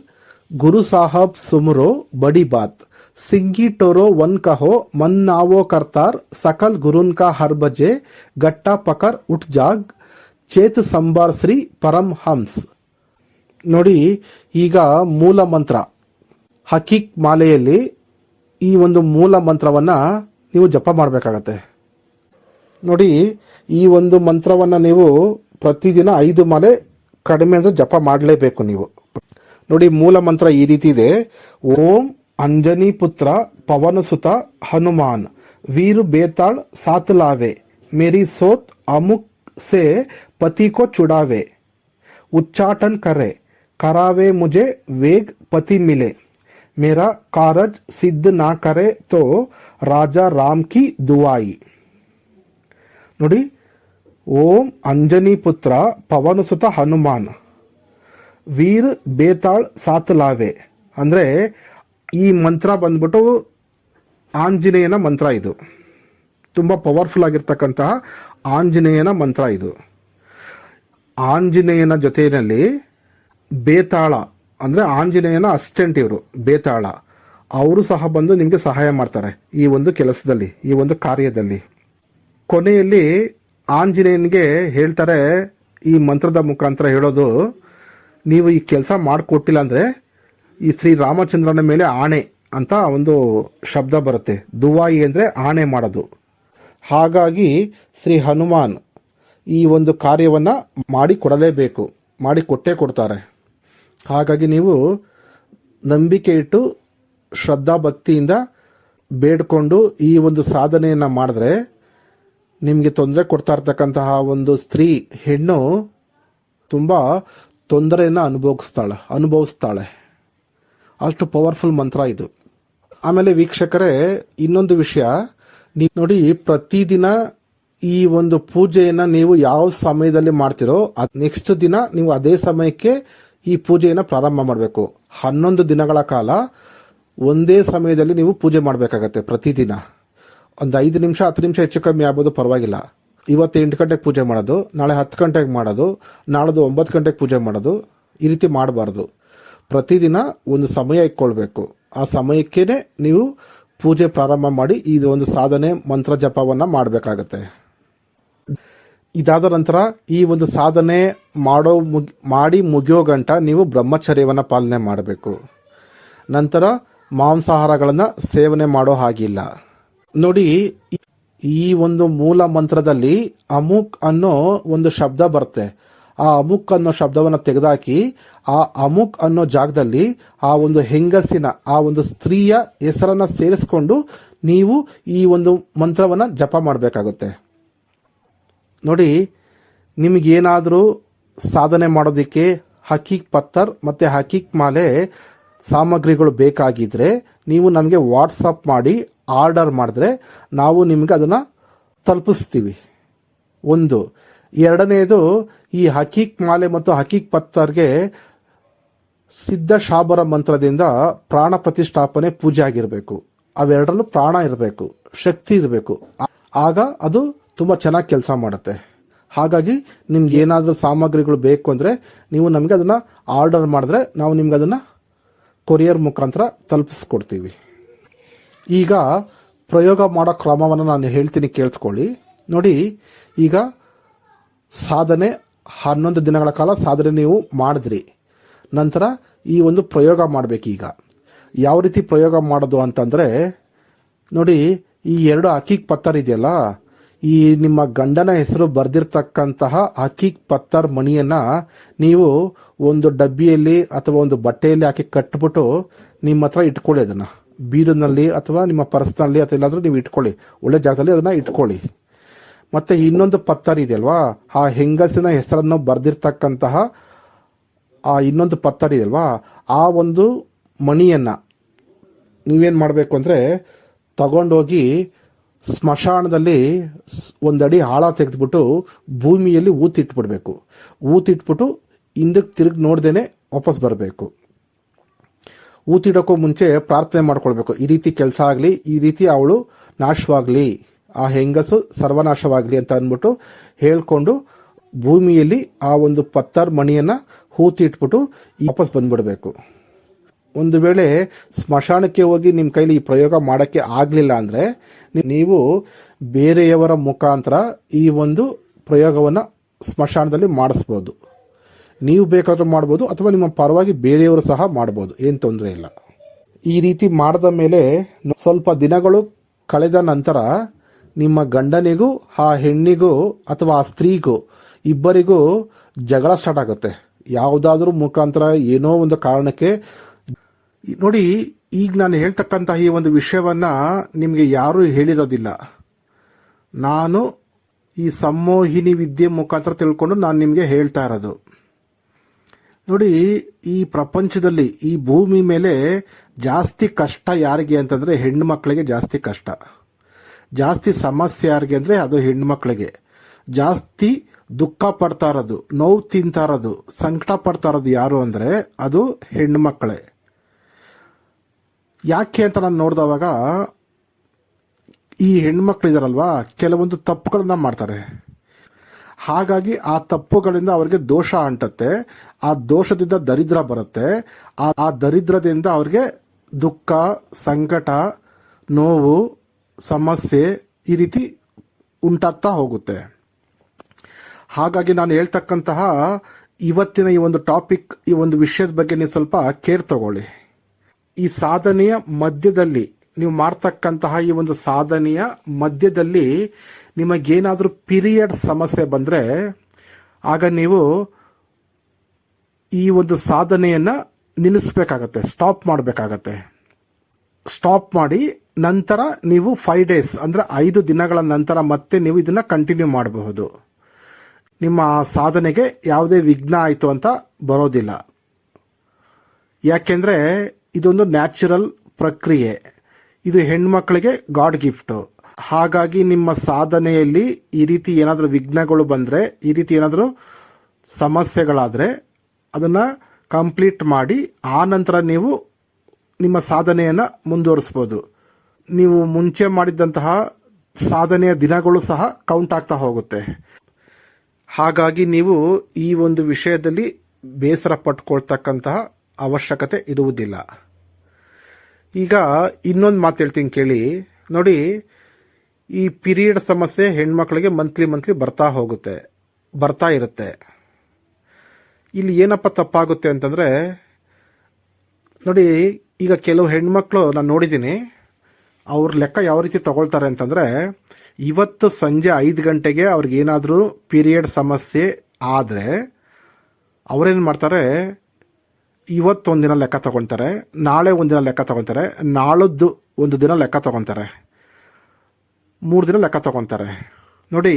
Speaker 1: ಗುರು ಸಾಹಬ್ ಸುಮರೋ ಬಡಿ ಬಾತ್. ಸಿಂಗಿ ಟೋರೋ ಒನ್ ಕಹೋ, ಮನ್ ನಾವೋ ಕರ್ತಾರ್, ಸಕಲ್ ಗುರುನ್ ಕಾ ಹರ್ ಬಜೆ, ಗಟ್ಟಾ ಪಕರ್ ಉಟ್ ಜಾಗ್, ಚೇತ್ ಸಂಬಾರ್ ಶ್ರೀ ಪರಂ ಹಂಸ್. ನೋಡಿ, ಈಗ ಮೂಲ ಮಂತ್ರ. ಹಕೀಕ್ ಮಾಲೆಯಲ್ಲಿ ಈ ಒಂದು ಮೂಲ ಮಂತ್ರವನ್ನ ನೀವು ಜಪ ಮಾಡಬೇಕಾಗತ್ತೆ. ನೋಡಿ, ಈ ಒಂದು ಮಂತ್ರವನ್ನ ನೀವು ಪ್ರತಿದಿನ ಐದು ಮಾಲೆ ಕಡಿಮೆ ಅಂದ್ರೆ ಜಪ ಮಾಡಲೇಬೇಕು ನೀವು. ನೋಡಿ, ಮೂಲ ಮಂತ್ರ ಈ ರೀತಿ ಇದೆ. ಓಂ ಅಂಜನಿ ಪುತ್ರ ಪವನಸುತ ಹನುಮಾನ್, ವೀರು ಬೇತಾಳ್ ಸಾತಲಾವೆ ಮೇರಿ ಸೋತ್ ಅಮುಕ್ ಸೆ ಪತಿ ಕೋ ಚುಡಾವೆ, ಉಚ್ಚಾಟನ್ ಕರೆ, ಕರಾವೆ ಮುಜೆ ವೇಗ್ ಪತಿ ಮಿಲೆ, ಮೇರಾ ಕಾರಜ್ ಸಿದ್ಧ ನಾ ಕರೆ ತೋ ರಾಜ ರಾಮ್ ಕಿ ದುವಾಯಿ. ನೋಡಿ, ಓಂ ಅಂಜನಿ ಪುತ್ರ ಪವನಸುತ ಹನುಮಾನ್ ವೀರ್ ಬೇತಾಳ್ ಸಾತಲಾವೆ ಅಂದ್ರೆ ಈ ಮಂತ್ರ ಬಂದ್ಬಿಟ್ಟು ಆಂಜನೇಯನ ಮಂತ್ರ ಇದು. ತುಂಬಾ ಪವರ್ಫುಲ್ ಆಗಿರ್ತಕ್ಕಂತಹ ಆಂಜನೇಯನ ಮಂತ್ರ ಇದು. ಆಂಜನೇಯನ ಜೊತೆಯಲ್ಲಿ ಬೇತಾಳ, ಅಂದ್ರೆ ಆಂಜನೇಯನ ಅಸಿಸ್ಟೆಂಟ್ ಇವರು, ಬೇತಾಳ. ಅವರು ಸಹ ಬಂದು ನಿಮಗೆ ಸಹಾಯ ಮಾಡ್ತಾರೆ ಈ ಒಂದು ಕೆಲಸದಲ್ಲಿ, ಈ ಒಂದು ಕಾರ್ಯದಲ್ಲಿ. ಕೊನೆಯಲ್ಲಿ ಆಂಜನೇಯನಿಗೆ ಹೇಳ್ತಾರೆ, ಈ ಮಂತ್ರದ ಮುಖಾಂತರ ಹೇಳೋದು ನೀವು ಈ ಕೆಲಸ ಮಾಡಿಕೊಟ್ಟಿಲ್ಲ ಅಂದರೆ ಈ ಶ್ರೀ ರಾಮಚಂದ್ರನ ಮೇಲೆ ಆಣೆ ಅಂತ ಒಂದು ಶಬ್ದ ಬರುತ್ತೆ. ದುವಾಯಿ ಅಂದರೆ ಆಣೆ ಮಾಡೋದು. ಹಾಗಾಗಿ ಶ್ರೀ ಹನುಮಾನ್ ಈ ಒಂದು ಕಾರ್ಯವನ್ನು ಮಾಡಿಕೊಡಲೇಬೇಕು. ಮಾಡಿಕೊಟ್ಟೇ ಮಾಡಿ ಕೊಟ್ಟೇ ಕೊಡ್ತಾರೆ. ಹಾಗಾಗಿ ನೀವು ನಂಬಿಕೆ ಇಟ್ಟು ಶ್ರದ್ಧಾ ಭಕ್ತಿಯಿಂದ ಬೇಡ್ಕೊಂಡು ಈ ಒಂದು ಸಾಧನೆಯನ್ನು ಮಾಡಿದ್ರೆ ನಿಮಗೆ ತೊಂದರೆ ಕೊಡ್ತಾ ಇರ್ತಕ್ಕಂತಹ ಒಂದು ಸ್ತ್ರೀ ಹೆಣ್ಣು ತುಂಬಾ ತೊಂದರೆಯನ್ನ ಅನುಭವಿಸ್ತಾಳೆ ಅನುಭವಿಸ್ತಾಳೆ. ಅಷ್ಟು ಪವರ್ಫುಲ್ ಮಂತ್ರ ಇದು. ಆಮೇಲೆ ವೀಕ್ಷಕರೇ, ಇನ್ನೊಂದು ವಿಷಯ. ನೀವು ನೋಡಿ, ಪ್ರತಿದಿನ ಈ ಒಂದು ಪೂಜೆಯನ್ನ ನೀವು ಯಾವ ಸಮಯದಲ್ಲಿ ಮಾಡ್ತಿರೋ ನೆಕ್ಸ್ಟ್ ದಿನ ನೀವು ಅದೇ ಸಮಯಕ್ಕೆ ಈ ಪೂಜೆಯನ್ನ ಪ್ರಾರಂಭ ಮಾಡಬೇಕು. ಹನ್ನೊಂದು ದಿನಗಳ ಕಾಲ ಒಂದೇ ಸಮಯದಲ್ಲಿ ನೀವು ಪೂಜೆ ಮಾಡಬೇಕಾಗತ್ತೆ ಪ್ರತಿದಿನ. ಒಂದು ಐದು ನಿಮಿಷ, ಹತ್ತು ನಿಮಿಷ ಹೆಚ್ಚು ಕಮ್ಮಿ ಆಗ್ಬೋದು, ಪರವಾಗಿಲ್ಲ. ಇವತ್ತು ಎಂಟು ಗಂಟೆಗೆ ಪೂಜೆ ಮಾಡೋದು, ನಾಳೆ ಹತ್ತು ಗಂಟೆಗೆ ಮಾಡೋದು, ನಾಳೆದು ಒಂಬತ್ತು ಗಂಟೆಗೆ ಪೂಜೆ ಮಾಡೋದು, ಈ ರೀತಿ ಮಾಡಬಾರ್ದು. ಪ್ರತಿದಿನ ಒಂದು ಸಮಯ ಇಟ್ಕೊಳ್ಬೇಕು. ಆ ಸಮಯಕ್ಕೇನೆ ನೀವು ಪೂಜೆ ಪ್ರಾರಂಭ ಮಾಡಿ ಇದು ಒಂದು ಸಾಧನೆ ಮಂತ್ರ ಜಪವನ್ನು ಮಾಡಬೇಕಾಗತ್ತೆ. ಇದಾದ ನಂತರ ಈ ಒಂದು ಸಾಧನೆ ಮಾಡೋ ಮುಗ್- ಮಾಡಿ ಮುಗಿಯೋ ಗಂಟ ನೀವು ಬ್ರಹ್ಮಚರ್ಯವನ್ನ ಪಾಲನೆ ಮಾಡಬೇಕು. ನಂತರ ಮಾಂಸಾಹಾರಗಳನ್ನು ಸೇವನೆ ಮಾಡೋ ಹಾಗಿಲ್ಲ. ನೋಡಿ ಈ ಒಂದು ಮೂಲ ಮಂತ್ರದಲ್ಲಿ ಅಮುಕ್ ಅನ್ನೋ ಒಂದು ಶಬ್ದ ಬರುತ್ತೆ. ಆ ಅಮುಕ್ ಅನ್ನೋ ಶಬ್ದವನ್ನು ತೆಗೆದಾಕಿ ಆ ಅಮುಕ್ ಅನ್ನೋ ಜಾಗದಲ್ಲಿ ಆ ಒಂದು ಹೆಂಗಸಿನ, ಆ ಒಂದು ಸ್ತ್ರೀಯ ಹೆಸರನ್ನ ಸೇರಿಸ್ಕೊಂಡು ನೀವು ಈ ಒಂದು ಮಂತ್ರವನ್ನ ಜಪ ಮಾಡಬೇಕಾಗುತ್ತೆ. ನೋಡಿ, ನಿಮಗೇನಾದರೂ ಸಾಧನೆ ಮಾಡೋದಕ್ಕೆ ಹಕೀಕ್ ಪತ್ತರ್ ಮತ್ತೆ ಹಕೀಕ್ ಮಾಲೆ ಸಾಮಗ್ರಿಗಳು ಬೇಕಾಗಿದ್ರೆ ನೀವು ನಮಗೆ ವಾಟ್ಸಪ್ ಮಾಡಿ ಆರ್ಡರ್ ಮಾಡಿದ್ರೆ ನಾವು ನಿಮಗೆ ಅದನ್ನ ತಲುಪಿಸ್ತೀವಿ. ಒಂದು. ಎರಡನೆಯದು ಈ ಹಕೀಕ್ ಮಾಲೆ ಮತ್ತು ಹಕೀಕ್ ಪತ್ತರ್ಗೆ ಸಿದ್ಧ ಶಾಬರ ಮಂತ್ರದಿಂದ ಪ್ರಾಣ ಪ್ರತಿಷ್ಠಾಪನೆ ಪೂಜೆ ಆಗಿರಬೇಕು. ಅವೆರಡರಲ್ಲೂ ಪ್ರಾಣ ಇರಬೇಕು, ಶಕ್ತಿ ಇರಬೇಕು. ಆಗ ಅದು ತುಂಬಾ ಚೆನ್ನಾಗಿ ಕೆಲಸ ಮಾಡುತ್ತೆ. ಹಾಗಾಗಿ ನಿಮ್ಗೆ ಏನಾದರೂ ಸಾಮಗ್ರಿಗಳು ಬೇಕು ಅಂದ್ರೆ ನೀವು ನಮಗೆ ಅದನ್ನ ಆರ್ಡರ್ ಮಾಡಿದ್ರೆ ನಾವು ನಿಮ್ಗೆ ಅದನ್ನ ಕೊರಿಯರ್ ಮುಖಾಂತರ ತಲುಪಿಸ್ಕೊಡ್ತೀವಿ. ಈಗ ಪ್ರಯೋಗ ಮಾಡೋ ಕ್ರಮವನ್ನು ನಾನು ಹೇಳ್ತೀನಿ ಕೇಳಿಸ್ಕೊಳ್ಳಿ. ನೋಡಿ, ಈಗ ಸಾಧನೆ ಹನ್ನೊಂದು ದಿನಗಳ ಕಾಲ ಸಾಧನೆ ನೀವು ಮಾಡಿದ್ರಿ. ನಂತರ ಈ ಒಂದು ಪ್ರಯೋಗ ಮಾಡಬೇಕೀಗ. ಯಾವ ರೀತಿ ಪ್ರಯೋಗ ಮಾಡೋದು ಅಂತಂದರೆ, ನೋಡಿ, ಈ ಎರಡು ಅಕೀಕ್ ಪತ್ತರ್ ಇದೆಯಲ್ಲ, ಈ ನಿಮ್ಮ ಗಂಡನ ಹೆಸರು ಬರೆದಿರ್ತಕ್ಕಂತಹ ಅಕೀಕ್ ಪತ್ತರ್ ಮಣಿಯನ್ನು ನೀವು ಒಂದು ಡಬ್ಬಿಯಲ್ಲಿ ಅಥವಾ ಒಂದು ಬಟ್ಟೆಯಲ್ಲಿ ಹಾಕಿ ಕಟ್ಬಿಟ್ಟು ನಿಮ್ಮ ಹತ್ರ ಇಟ್ಕೊಳ್ಳಿ ಅದನ್ನ. ಬೀರಿನಲ್ಲಿ ಅಥವಾ ನಿಮ್ಮ ಪರ್ಸ್ನಲ್ಲಿ ಅಥವಾ ಎಲ್ಲಾದರೂ ನೀವು ಇಟ್ಕೊಳ್ಳಿ. ಒಳ್ಳೆ ಜಾಗದಲ್ಲಿ ಅದನ್ನ ಇಟ್ಕೊಳ್ಳಿ. ಮತ್ತೆ ಇನ್ನೊಂದು ಪತ್ತರ್ ಇದೆಯಲ್ವಾ ಆ ಹೆಂಗಸಿನ ಹೆಸರನ್ನು ಬರ್ದಿರ್ತಕ್ಕಂತಹ ಆ ಇನ್ನೊಂದು ಪತ್ತರ್ ಇದೆಯಲ್ವಾ ಆ ಒಂದು ಮಣಿಯನ್ನ ನೀವೇನು ಮಾಡಬೇಕು ಅಂದ್ರೆ ತಗೊಂಡೋಗಿ ಸ್ಮಶಾನದಲ್ಲಿ ಒಂದಡಿ ಆಳ ತೆಗೆದ್ಬಿಟ್ಟು ಭೂಮಿಯಲ್ಲಿ ಊತಿಟ್ಬಿಡ್ಬೇಕು. ಊತಿಟ್ಬಿಟ್ಟು ಹಿಂದಕ್ಕೆ ತಿರುಗಿ ನೋಡ್ದೇನೆ ವಾಪಸ್ ಬರಬೇಕು. ಊತಿಡೋಕ್ಕೂ ಮುಂಚೆ ಪ್ರಾರ್ಥನೆ ಮಾಡ್ಕೊಳ್ಬೇಕು. ಈ ರೀತಿ ಕೆಲಸ ಆಗಲಿ, ಈ ರೀತಿ ಅವಳು ನಾಶವಾಗಲಿ, ಆ ಹೆಂಗಸು ಸರ್ವನಾಶವಾಗಲಿ ಅಂತ ಅಂದ್ಬಿಟ್ಟು ಹೇಳ್ಕೊಂಡು ಭೂಮಿಯಲ್ಲಿ ಆ ಒಂದು ಪತ್ತರ್ ಮಣಿಯನ್ನ ಹೂತಿ ಇಟ್ಬಿಟ್ಟು ವಾಪಸ್ ಬಂದ್ಬಿಡ್ಬೇಕು. ಒಂದು ವೇಳೆ ಸ್ಮಶಾನಕ್ಕೆ ಹೋಗಿ ನಿಮ್ಮ ಕೈಲಿ ಈ ಪ್ರಯೋಗ ಮಾಡಕ್ಕೆ ಆಗಲಿಲ್ಲ ಅಂದ್ರೆ ನೀವು ಬೇರೆಯವರ ಮುಖಾಂತರ ಈ ಒಂದು ಪ್ರಯೋಗವನ್ನ ಸ್ಮಶಾನದಲ್ಲಿ ಮಾಡಿಸ್ಬೋದು. ನೀವು ಬೇಕಾದ್ರೂ ಮಾಡ್ಬೋದು ಅಥವಾ ನಿಮ್ಮ ಪರವಾಗಿ ಬೇರೆಯವರು ಸಹ ಮಾಡ್ಬೋದು, ಏನು ತೊಂದರೆ ಇಲ್ಲ. ಈ ರೀತಿ ಮಾಡಿದ ಮೇಲೆ ಸ್ವಲ್ಪ ದಿನಗಳು ಕಳೆದ ನಂತರ ನಿಮ್ಮ ಗಂಡನಿಗೂ, ಆ ಹೆಣ್ಣಿಗೂ ಅಥವಾ ಆ ಸ್ತ್ರೀಗೂ, ಇಬ್ಬರಿಗೂ ಜಗಳ ಸ್ಟಾರ್ಟ್ ಆಗುತ್ತೆ. ಯಾವುದಾದ್ರೂ ಮುಖಾಂತರ ಏನೋ ಒಂದು ಕಾರಣಕ್ಕೆ ನೋಡಿ, ಈಗ ನಾನು ಹೇಳ್ತಕ್ಕಂತಹ ಈ ಒಂದು ವಿಷಯವನ್ನ ನಿಮಗೆ ಯಾರೂ ಹೇಳಿರೋದಿಲ್ಲ. ನಾನು ಈ ಸಂಮೋಹಿನಿ ವಿದ್ಯೆ ಮುಖಾಂತರ ತಿಳ್ಕೊಂಡು ನಾನು ನಿಮಗೆ ಹೇಳ್ತಾ ಇರೋದು. ನೋಡಿ, ಈ ಪ್ರಪಂಚದಲ್ಲಿ ಈ ಭೂಮಿ ಮೇಲೆ ಜಾಸ್ತಿ ಕಷ್ಟ ಯಾರಿಗೆ ಅಂತಂದ್ರೆ ಹೆಣ್ಣು ಮಕ್ಕಳಿಗೆ ಜಾಸ್ತಿ ಕಷ್ಟ. ಜಾಸ್ತಿ ಸಮಸ್ಯೆ ಯಾರಿಗೆ ಅಂದ್ರೆ ಅದು ಹೆಣ್ಣು ಮಕ್ಕಳಿಗೆ ಜಾಸ್ತಿ ದುಃಖ ಪಡ್ತಾ ಇರೋದು, ನೋವು ತಿಂತಾ ಇರೋದು, ಸಂಕಟ ಪಡ್ತಾ ಇರೋದು ಯಾರು ಅಂದ್ರೆ ಅದು ಹೆಣ್ಣು ಮಕ್ಕಳೇ ಯಾಕೆ ಅಂತ ನಾನು ನೋಡಿದವಾಗ ಈ ಹೆಣ್ಮಕ್ಳು ಇದಾರಲ್ವಾ, ಕೆಲವೊಂದು ತಪ್ಪುಗಳನ್ನ ಮಾಡ್ತಾರೆ. ಹಾಗಾಗಿ ಆ ತಪ್ಪುಗಳಿಂದ ಅವ್ರಿಗೆ ದೋಷ ಅಂಟತ್ತೆ, ಆ ದೋಷದಿಂದ ದರಿದ್ರ ಬರುತ್ತೆ, ಆ ದರಿದ್ರದಿಂದ ಅವ್ರಿಗೆ ದುಃಖ, ಸಂಕಟ, ನೋವು, ಸಮಸ್ಯೆ ಈ ರೀತಿ ಉಂಟಾಗ್ತಾ ಹೋಗುತ್ತೆ. ಹಾಗಾಗಿ ನಾನು ಹೇಳ್ತಕ್ಕಂತಹ ಇವತ್ತಿನ ಈ ಒಂದು ಟಾಪಿಕ್, ಈ ಒಂದು ವಿಷಯದ ಬಗ್ಗೆ ನೀವು ಸ್ವಲ್ಪ ಕೇರ್ ತಗೊಳ್ಳಿ. ಈ ಸಾಧನೆಯ ಮಧ್ಯದಲ್ಲಿ, ನೀವು ಮಾಡ್ತಕ್ಕಂತಹ ಈ ಒಂದು ಸಾಧನೆಯ ಮಧ್ಯದಲ್ಲಿ ನಿಮಗೇನಾದರೂ ಪೀರಿಯಡ್ ಸಮಸ್ಯೆ ಬಂದರೆ, ಆಗ ನೀವು ಈ ಒಂದು ಸಾಧನೆಯನ್ನು ನಿಲ್ಲಿಸ್ಬೇಕಾಗತ್ತೆ, ಸ್ಟಾಪ್ ಮಾಡಬೇಕಾಗತ್ತೆ. ಸ್ಟಾಪ್ ಮಾಡಿ ನಂತರ ನೀವು ಫೈವ್ ಡೇಸ್ ಅಂದರೆ ಐದು ದಿನಗಳ ನಂತರ ಮತ್ತೆ ನೀವು ಇದನ್ನು ಕಂಟಿನ್ಯೂ ಮಾಡಬಹುದು. ನಿಮ್ಮ ಸಾಧನೆಗೆ ಯಾವುದೇ ವಿಘ್ನ ಆಯಿತು ಅಂತ ಬರೋದಿಲ್ಲ. ಯಾಕೆಂದರೆ ಇದೊಂದು ನ್ಯಾಚುರಲ್ ಪ್ರಕ್ರಿಯೆ. ಇದು ಹೆಣ್ಮಕ್ಳಿಗೆ ಗಾಡ್ ಗಿಫ್ಟ್ ಹಾಗಾಗಿ ನಿಮ್ಮ ಸಾಧನೆಯಲ್ಲಿ ಈ ರೀತಿ ಏನಾದರೂ ವಿಘ್ನಗಳು ಬಂದರೆ, ಈ ರೀತಿ ಏನಾದರೂ ಸಮಸ್ಯೆಗಳಾದರೆ ಅದನ್ನು ಕಂಪ್ಲೀಟ್ ಮಾಡಿ, ಆ ನಂತರ ನೀವು ನಿಮ್ಮ ಸಾಧನೆಯನ್ನು ಮುಂದುವರಿಸಬಹುದು ನೀವು ಮುಂಚೆ ಮಾಡಿದಂತಹ ಸಾಧನೆಯ ದಿನಗಳು ಸಹ ಕೌಂಟ್ ಆಗ್ತಾ ಹೋಗುತ್ತೆ. ಹಾಗಾಗಿ ನೀವು ಈ ಒಂದು ವಿಷಯದಲ್ಲಿ ಬೇಸರ ಪಟ್ಕೊಳ್ತಕ್ಕಂತಹ ಅವಶ್ಯಕತೆ ಇರುವುದಿಲ್ಲ. ಈಗ ಇನ್ನೊಂದು ಮಾತು ಹೇಳ್ತೀನಿ ಕೇಳಿ. ನೋಡಿ ಈ ಪಿರಿಯಡ್ ಸಮಸ್ಯೆ ಹೆಣ್ಮಕ್ಳಿಗೆ ಮಂತ್ಲಿ ಮಂತ್ಲಿ ಬರ್ತಾ ಹೋಗುತ್ತೆ, ಬರ್ತಾ ಇರುತ್ತೆ. ಇಲ್ಲಿ ಏನಪ್ಪ ತಪ್ಪಾಗುತ್ತೆ ಅಂತಂದರೆ, ನೋಡಿ, ಈಗ ಕೆಲವು ಹೆಣ್ಮಕ್ಳು ನಾನು ನೋಡಿದ್ದೀನಿ, ಅವ್ರ ಲೆಕ್ಕ ಯಾವ ರೀತಿ ತಗೊಳ್ತಾರೆ ಅಂತಂದರೆ, ಇವತ್ತು ಸಂಜೆ ಐದು ಗಂಟೆಗೆ ಅವ್ರಿಗೆ ಏನಾದರೂ ಪೀರಿಯಡ್ ಸಮಸ್ಯೆ ಆದರೆ, ಅವರೇನು ಮಾಡ್ತಾರೆ, ಇವತ್ತೊಂದಿನ ಲೆಕ್ಕ ತಗೊಳ್ತಾರೆ, ನಾಳೆ ಒಂದಿನ ಲೆಕ್ಕ ತಗೊಳ್ತಾರೆ, ನಾಳದ್ದು ಒಂದು ದಿನ ಲೆಕ್ಕ ತಗೊಳ್ತಾರೆ. ಮೂರು ದಿನ ಲೆಕ್ಕ ತಗೊಂತಾರೆ. ನೋಡಿ,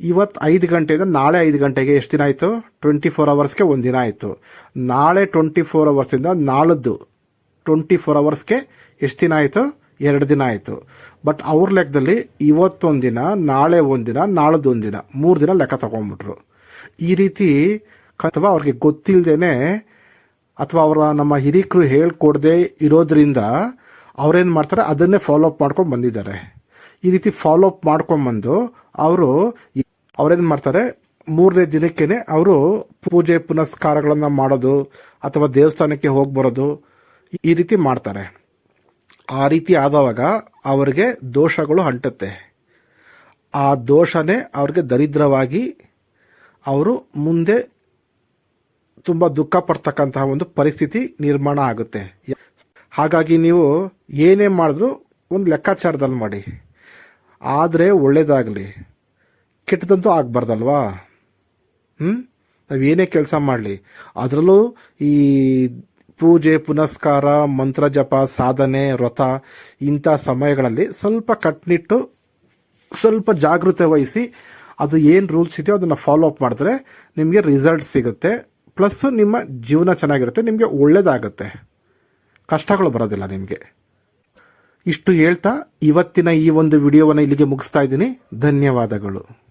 Speaker 1: ಇವತ್ತು ಐದು ಗಂಟೆಯಿಂದ ನಾಳೆ ಐದು ಗಂಟೆಗೆ ಎಷ್ಟು ದಿನ ಆಯಿತು? ಟ್ವೆಂಟಿ ಫೋರ್ ಅವರ್ಸ್ಗೆ ಒಂದು ದಿನ ಆಯಿತು. ನಾಳೆ ಟ್ವೆಂಟಿ ಫೋರ್ ಅವರ್ಸಿಂದ ನಾಳದ್ದು ಟ್ವೆಂಟಿ ಫೋರ್ ಅವರ್ಸ್ಗೆ ಎಷ್ಟು ದಿನ ಆಯಿತು? ಎರಡು ದಿನ ಆಯಿತು. ಬಟ್ ಅವ್ರ ಲೆಕ್ಕದಲ್ಲಿ ಇವತ್ತೊಂದು ದಿನ, ನಾಳೆ ಒಂದಿನ ನಾಳದ್ದು ದಿನ, ಮೂರು ದಿನ ಲೆಕ್ಕ ತಗೊಂಡ್ಬಿಟ್ರು ಈ ರೀತಿ ಅಥವಾ ಅವ್ರಿಗೆ ಗೊತ್ತಿಲ್ಲದೇನೆ ಅಥವಾ ಅವರ ನಮ್ಮ ಹಿರಿಕರು ಹೇಳ್ಕೊಡದೆ ಇರೋದ್ರಿಂದ ಅವ್ರೇನು ಮಾಡ್ತಾರೆ? ಅದನ್ನೇ ಫಾಲೋ ಅಪ್ ಮಾಡ್ಕೊಂಡು ಬಂದಿದ್ದಾರೆ. ಈ ರೀತಿ ಫಾಲೋ ಅಪ್ ಮಾಡ್ಕೊಂಡ್ಬಂದು ಅವರು ಅವ್ರೇನು ಮಾಡ್ತಾರೆ? ಮೂರನೇ ದಿನಕ್ಕೇನೆ ಅವರು ಪೂಜೆ, ಪುನಸ್ಕಾರಗಳನ್ನ ಮಾಡೋದು ಅಥವಾ ದೇವಸ್ಥಾನಕ್ಕೆ ಹೋಗಿ ಬರೋದು ಈ ರೀತಿ ಮಾಡ್ತಾರೆ. ಆ ರೀತಿ ಆದವಾಗ ಅವರಿಗೆ ದೋಷಗಳು ಅಂಟುತ್ತೆ. ಆ ದೋಷನೇ ಅವ್ರಿಗೆ ದರಿದ್ರವಾಗಿ ಅವರು ಮುಂದೆ ತುಂಬ ದುಃಖ ಪಡ್ತಕ್ಕಂತಹ ಒಂದು ಪರಿಸ್ಥಿತಿ ನಿರ್ಮಾಣ ಆಗುತ್ತೆ. ಹಾಗಾಗಿ ನೀವು ಏನೇ ಮಾಡಿದ್ರು ಒಂದು ಲೆಕ್ಕಾಚಾರದಲ್ಲಿ ಮಾಡಿ. ಆದರೆ ಒಳ್ಳೇದಾಗಲಿ, ಕೆಟ್ಟದಂತೂ ಆಗಬಾರ್ದಲ್ವಾ? ಹ್ಞೂ ನಾವೇನೇ ಕೆಲಸ ಮಾಡಲಿ, ಅದರಲ್ಲೂ ಈ ಪೂಜೆ, ಪುನಸ್ಕಾರ, ಮಂತ್ರ ಜಪ, ಸಾಧನೆ, ವ್ರತ, ಇಂಥ ಸಮಯಗಳಲ್ಲಿ ಸ್ವಲ್ಪ ಕಟ್ನಿಟ್ಟು ಸ್ವಲ್ಪ ಜಾಗೃತೆ ವಹಿಸಿ ಅದು ಏನು ರೂಲ್ಸ್ ಇದೆಯೋ ಅದನ್ನು ಫಾಲೋ ಅಪ್ ಮಾಡಿದ್ರೆ ನಿಮಗೆ ರಿಸಲ್ಟ್ ಸಿಗುತ್ತೆ. ಪ್ಲಸ್ಸು ನಿಮ್ಮ ಜೀವನ ಚೆನ್ನಾಗಿರುತ್ತೆ, ನಿಮಗೆ ಒಳ್ಳೇದಾಗುತ್ತೆ. ಕಷ್ಟಗಳು ಬರೋದಿಲ್ಲ ನಿಮಗೆ. ಇಷ್ಟು ಹೇಳ್ತಾ ಇವತ್ತಿನ ಈ ಒಂದು ವಿಡಿಯೋವನ್ನು ಇಲ್ಲಿಗೆ ಮುಗಿಸ್ತಾ ಇದ್ದೀನಿ. ಧನ್ಯವಾದಗಳು.